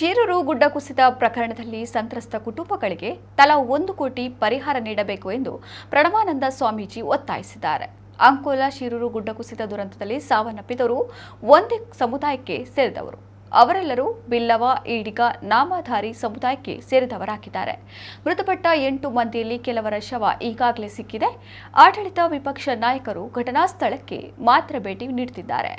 ಶಿರೂರು ಗುಡ್ಡ ಕುಸಿತ ಪ್ರಕರಣದಲ್ಲಿ ಸಂತ್ರಸ್ತ ಕುಟುಂಬಗಳಿಗೆ ತಲಾ ಒಂದು ಕೋಟಿ ಪರಿಹಾರ ನೀಡಬೇಕು ಎಂದು ಪ್ರಣವಾನಂದ ಸ್ವಾಮೀಜಿ ಒತ್ತಾಯಿಸಿದ್ದಾರೆ. ಅಂಕೋಲ ಶಿರೂರು ಗುಡ್ಡ ಕುಸಿತ ದುರಂತದಲ್ಲಿ ಸಾವನ್ನಪ್ಪಿದವರು ಒಂದೇ ಸಮುದಾಯಕ್ಕೆ ಸೇರಿದವರು. ಅವರೆಲ್ಲರೂ ಬಿಲ್ಲವ, ಈಡಿಗ, ನಾಮಧಾರಿ ಸಮುದಾಯಕ್ಕೆ ಸೇರಿದವರಾಗಿದ್ದಾರೆ. ಮೃತಪಟ್ಟ ಎಂಟು ಮಂದಿಯಲ್ಲಿ ಕೆಲವರ ಶವ ಈಗಾಗಲೇ ಸಿಕ್ಕಿದೆ. ಆಡಳಿತ ವಿಪಕ್ಷ ನಾಯಕರು ಘಟನಾ ಸ್ಥಳಕ್ಕೆ ಮಾತ್ರ ಭೇಟಿ ನೀಡುತ್ತಿದ್ದಾರೆ.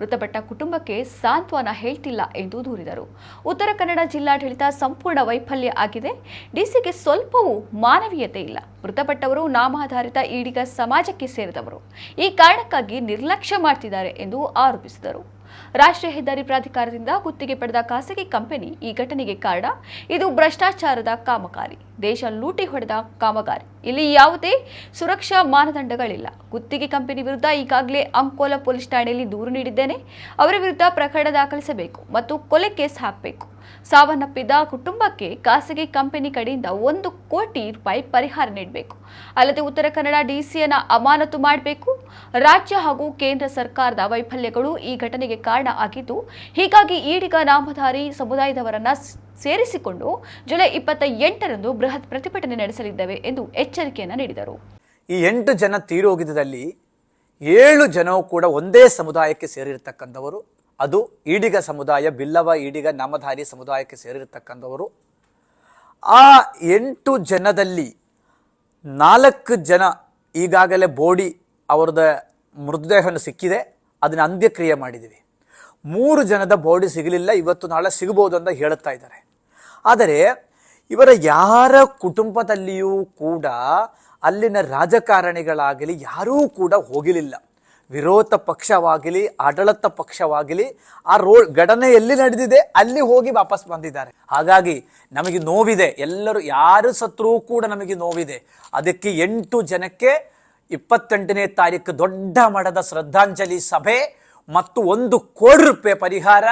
ಮೃತಪಟ್ಟ ಕುಟುಂಬಕ್ಕೆ ಸಾಂತ್ವನ ಹೇಳ್ತಿಲ್ಲ ಎಂದು ದೂರಿದರು. ಉತ್ತರ ಕನ್ನಡ ಜಿಲ್ಲಾಡಳಿತ ಸಂಪೂರ್ಣ ವೈಫಲ್ಯ ಆಗಿದೆ. ಡಿಸಿಗೆ ಸ್ವಲ್ಪವೂ ಮಾನವೀಯತೆ ಇಲ್ಲ. ಮೃತಪಟ್ಟವರು ನಾಮಾಧಾರಿತ ಈಡಿಗ ಸಮಾಜಕ್ಕೆ ಸೇರಿದವರು. ಈ ಕಾರಣಕ್ಕಾಗಿ ನಿರ್ಲಕ್ಷ್ಯ ಮಾಡ್ತಿದ್ದಾರೆ ಎಂದು ಆರೋಪಿಸಿದರು. ರಾಷ್ಟ್ರೀಯ ಹೆದ್ದಾರಿ ಪ್ರಾಧಿಕಾರದಿಂದ ಗುತ್ತಿಗೆ ಪಡೆದ ಖಾಸಗಿ ಕಂಪನಿ ಈ ಘಟನೆಗೆ ಕಾರಣ, ಇದು ಭ್ರಷ್ಟಾಚಾರದ ಕಾಮಗಾರಿ. ದೇಶ ಲೂಟಿ ಹೊಡೆದ ಕಾಮಗಾರಿ. ಇಲ್ಲಿ ಯಾವುದೇ ಸುರಕ್ಷಾ ಮಾನದಂಡಗಳಿಲ್ಲ. ಗುತ್ತಿಗೆ ಕಂಪನಿ ವಿರುದ್ಧ ಈಗಾಗಲೇ ಅಂಕೋಲ ಪೊಲೀಸ್ ಠಾಣೆಯಲ್ಲಿ ದೂರು ನೀಡಿದ್ದೇನೆ. ಅವರ ವಿರುದ್ಧ ಪ್ರಕರಣ ದಾಖಲಿಸಬೇಕು ಮತ್ತು ಕೊಲೆ ಕೇಸ್ ಹಾಕಬೇಕು. ಸಾವನ್ನಪ್ಪಿದ ಕುಟುಂಬಕ್ಕೆ ಖಾಸಗಿ ಕಂಪನಿ ಕಡೆಯಿಂದ ಒಂದು ಕೋಟಿ ರೂಪಾಯಿ ಪರಿಹಾರ ನೀಡಬೇಕು. ಅಲ್ಲದೆ ಉತ್ತರ ಕನ್ನಡ ಡಿಸಿಯನ್ನ ಅಮಾನತು ಮಾಡಬೇಕು. ರಾಜ್ಯ ಹಾಗೂ ಕೇಂದ್ರ ಸರ್ಕಾರದ ವೈಫಲ್ಯಗಳು ಈ ಘಟನೆಗೆ ಕಾರಣ ಆಗಿದ್ದು, ಹೀಗಾಗಿ ಈಡಿಗ ನಾಮಧಾರಿ ಸಮುದಾಯದವರನ್ನ ಸೇರಿಸಿಕೊಂಡು ಜುಲೈ ಇಪ್ಪತ್ತ ಎಂಟರಂದು ಬೃಹತ್ ಪ್ರತಿಭಟನೆ ನಡೆಸಲಿದ್ದೇವೆ ಎಂದು ಎಚ್ಚರಿಕೆಯನ್ನು ನೀಡಿದರು. ಈ ಎಂಟು ಜನ ತೀರೋಗಿದ್ದಲ್ಲಿ ಏಳು ಜನವು ಕೂಡ ಒಂದೇ ಸಮುದಾಯಕ್ಕೆ ಸೇರಿರ್ತಕ್ಕಂಥವರು ಅದು ಈಡಿಗ ಸಮುದಾಯ, ಬಿಲ್ಲವ ಈಡಿಗ ನಾಮಧಾರಿ ಸಮುದಾಯಕ್ಕೆ ಸೇರಿರತಕ್ಕಂಥವರು. ಆ ಎಂಟು ಜನದಲ್ಲಿ ನಾಲ್ಕು ಜನ ಈಗಾಗಲೇ ಬೋಡಿ ಅವರದ ಮೃತದೇಹವನ್ನು ಸಿಕ್ಕಿದೆ, ಅದನ್ನು ಅಂತ್ಯಕ್ರಿಯೆ ಮಾಡಿದ್ದೀವಿ ಮೂರು ಜನದ ಬೋಡಿ ಸಿಗಲಿಲ್ಲ, ಇವತ್ತು ನಾಳೆ ಸಿಗಬಹುದು ಅಂತ ಹೇಳುತ್ತಾ ಇದ್ದಾರೆ. ಆದರೆ ಇವರ ಯಾರ ಕುಟುಂಬದಲ್ಲಿಯೂ ಕೂಡ ಅಲ್ಲಿನ ರಾಜಕಾರಣಿಗಳಾಗಲಿ ಯಾರೂ ಕೂಡ ಹೋಗಲಿಲ್ಲ. ವಿರೋಧ ಪಕ್ಷವಾಗಲಿ, ಆಡಳಿತ ಪಕ್ಷವಾಗಲಿ ಆ ರೋಡ್ ಘಟನೆ ಎಲ್ಲಿ ನಡೆದಿದೆ ಅಲ್ಲಿ ಹೋಗಿ ವಾಪಸ್ ಬಂದಿದ್ದಾರೆ. ಹಾಗಾಗಿ ನಮಗೆ ನೋವಿದೆ. ಎಲ್ಲರೂ ಯಾರು ಸತ್ರೂ ಕೂಡ ನಮಗೆ ನೋವಿದೆ. ಅದಕ್ಕೆ ಎಂಟು ಜನಕ್ಕೆ ಇಪ್ಪತ್ತೆಂಟನೇ ತಾರೀಕು ದೊಡ್ಡ ಮಠದ ಶ್ರದ್ಧಾಂಜಲಿ ಸಭೆ ಮತ್ತು ಒಂದು ಕೋಟಿ ರೂಪಾಯಿ ಪರಿಹಾರ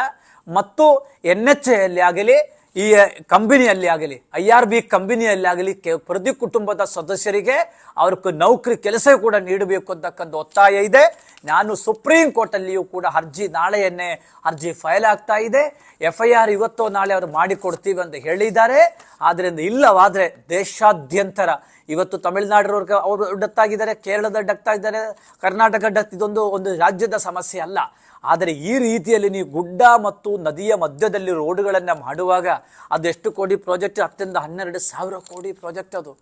ಮತ್ತು ಎನ್ ಎಚ್ ಎಲ್ಲಿ ಆಗಲಿ ಈ ಕಂಪನಿಯಲ್ಲಿ ಆಗಲಿ, ಐ ಆರ್ ಬಿ ಕಂಪನಿಯಲ್ಲಿ ಆಗಲಿ ಪ್ರತಿ ಕುಟುಂಬದ ಸದಸ್ಯರಿಗೆ ಅವ್ರಿಗೆ ನೌಕರಿ ಕೆಲಸ ಕೂಡ ನೀಡಬೇಕು ಅಂತಕ್ಕಂಥ ಒತ್ತಾಯ ಇದೆ. ನಾನು ಸುಪ್ರೀಂ ಕೋರ್ಟಲ್ಲಿಯೂ ಕೂಡ ಅರ್ಜಿ ನಾಳೆಯನ್ನೇ ಅರ್ಜಿ ಫೈಲ್ ಆಗ್ತಾ ಇದೆ. ಎಫ್ ಐ ಆರ್ ಇವತ್ತೋ ನಾಳೆ ಅವರು ಮಾಡಿಕೊಡ್ತೀವಿ ಅಂತ ಹೇಳಿದ್ದಾರೆ. ಆದ್ದರಿಂದ ಇಲ್ಲವಾದ್ರೆ ದೇಶಾದ್ಯಂತರ ಇವತ್ತು ತಮಿಳುನಾಡಿನವ್ರಿಗೆ ಅವರು ಡತ್ತಾಗಿದ್ದಾರೆ ಕೇರಳದ ಡಕ್ತಾಗಿದ್ದಾರೆ, ಕರ್ನಾಟಕ ಡತ್ ಇದೊಂದು ಒಂದು ರಾಜ್ಯದ ಸಮಸ್ಯೆ ಅಲ್ಲ. ಆದರೆ ಈ ರೀತಿಯಲ್ಲಿ ನೀವು ಗುಡ್ಡ ಮತ್ತು ನದಿಯ ಮಧ್ಯದಲ್ಲಿ ರೋಡ್ಗಳನ್ನು ಮಾಡುವಾಗ ಅದೆಷ್ಟು ಕೋಟಿ ಪ್ರಾಜೆಕ್ಟ್? ಹತ್ತರಿಂದ ಹನ್ನೆರಡು ಸಾವಿರ ಕೋಟಿ ಪ್ರಾಜೆಕ್ಟ್ ಅದು.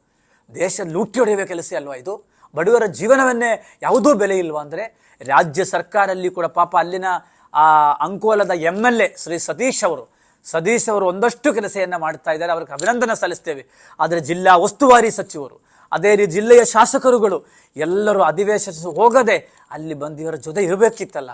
ದೇಶ ಲೂಟಿ ಹೊಡೆಯುವ ಕೆಲಸ ಅಲ್ವಾ ಇದು? ಬಡವರ ಜೀವನವನ್ನೇ ಯಾವುದೂ ಬೆಲೆ ಇಲ್ವಾ ಅಂದರೆ ರಾಜ್ಯ ಸರ್ಕಾರಲ್ಲಿ ಕೂಡ ಪಾಪ ಅಲ್ಲಿನ ಆ ಅಂಕೋಲದ M L A Shri Satish ಅವರು ಸತೀಶ್ ಅವರು ಒಂದಷ್ಟು ಕೆಲಸವನ್ನು ಮಾಡ್ತಾ ಇದ್ದಾರೆ, ಅವ್ರಿಗೆ ಅಭಿನಂದನೆ ಸಲ್ಲಿಸ್ತೇವೆ. ಆದರೆ ಜಿಲ್ಲಾ ಉಸ್ತುವಾರಿ ಸಚಿವರು, ಅದೇ ರೀತಿ ಜಿಲ್ಲೆಯ ಶಾಸಕರುಗಳು ಎಲ್ಲರೂ ಅಧಿವೇಶನ ಹೋಗದೆ ಅಲ್ಲಿ ಬಂದು ಇವರ ಜೊತೆ ಇರಬೇಕಿತ್ತಲ್ಲ.